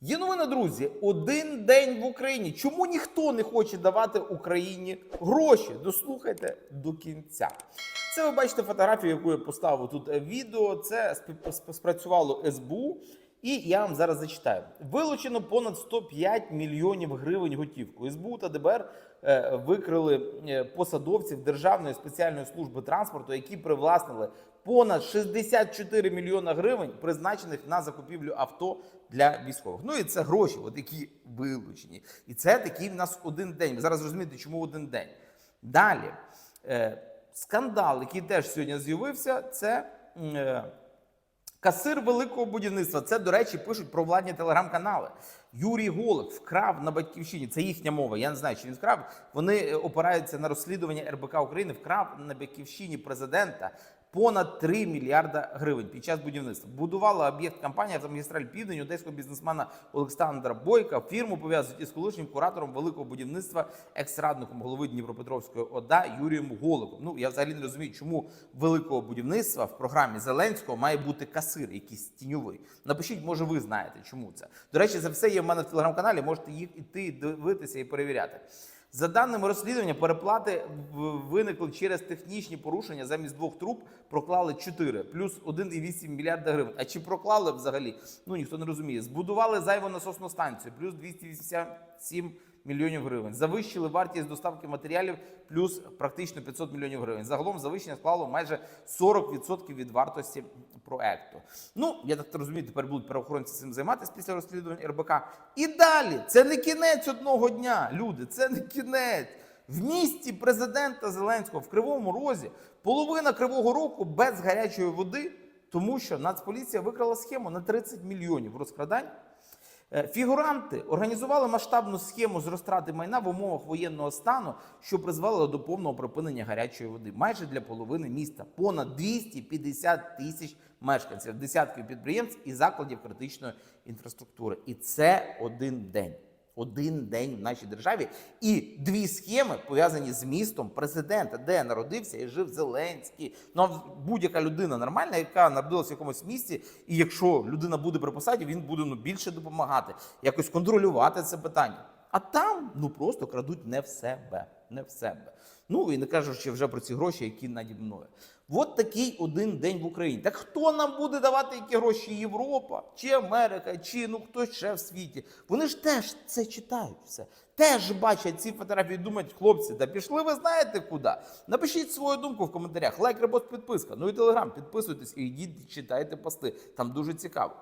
Є новина, друзі, один день в Україні. Чому ніхто не хоче давати Україні гроші? Дослухайте до кінця. Це ви бачите фотографію, яку я поставив тут е, відео. Це спів- спрацювало СБУ. І я вам зараз зачитаю. Вилучено понад 105 мільйонів гривень готівку. СБУ та ДБР е, викрили е, посадовців Державної спеціальної служби транспорту, які привласнили понад 64 мільйона гривень, призначених на закупівлю авто для військових. Ну і це гроші, от які вилучені. І це такий в нас один день. Ви зараз розумієте, чому один день. Далі е, скандал, який теж сьогодні з'явився, це. Е, Касир великого будівництва. Це, до речі, пишуть про владні телеграм-канали. Юрій Голик вкрав на батьківщині. Це їхня мова. Я не знаю, чи він вкрав. Вони е, опираються на розслідування РБК України. Вкрав на батьківщині президента понад 3 мільярда гривень під час будівництва. Будувала об'єкт компанія «Автомагістраль Південь» одеського бізнесмена Олександра Бойка. Фірму пов'язують із колишнім куратором великого будівництва, екс-радником голови Дніпропетровської ОДА Юрієм Голиком. Ну я взагалі не розумію, чому великого будівництва в програмі Зеленського має бути касир, якийсь тіньовий. Напишіть, може, ви знаєте, чому це. До речі, це все є в мене в телеграм-каналі. Можете їх іти дивитися і перевіряти. За даними розслідування, переплати виникли через технічні порушення. Замість двох труб проклали 4, плюс 1,8 мільярда гривень. А чи проклали взагалі? Ну ніхто не розуміє. Збудували зайву насосну станцію, плюс 287 мільйонів гривень. Завищили вартість доставки матеріалів, плюс практично 500 мільйонів гривень. Загалом завищення склало майже 40% від вартості проекту. Ну, я так розумію, тепер будуть правоохоронці цим займатися після розслідування РБК. І далі це не кінець одного дня, люди. Це не кінець. В місті президента Зеленського в Кривому Розі половина Кривого Рогу без гарячої води, тому що Нацполіція викрала схему на 30 мільйонів розкрадань. Е, Фігуранти організували масштабну схему з розтрати майна в умовах воєнного стану, що призвело до повного припинення гарячої води. Майже для половини міста понад 250 тисяч мешканців, десятків підприємств і закладів критичної інфраструктури. І це один день. Один день в нашій державі і дві схеми пов'язані з містом президента, де народився і жив Зеленський. Ну а будь-яка людина нормальна, яка народилася в якомусь місті, і якщо людина буде при посаді, він буде ну більше допомагати, якось контролювати це питання. А там ну просто крадуть не в себе, не в себе. Ну і не кажучи вже про ці гроші, які наді мною. От такий один день в Україні. Так хто нам буде давати які гроші? Європа чи Америка, чи ну хто ще в світі? Вони ж теж це читають все. Теж бачать ці фотографії, думають, хлопці, та пішли ви знаєте куди? Напишіть свою думку в коментарях. Лайк, репост, підписка. Ну і телеграм, підписуйтесь і йдіть, читайте пости. Там дуже цікаво.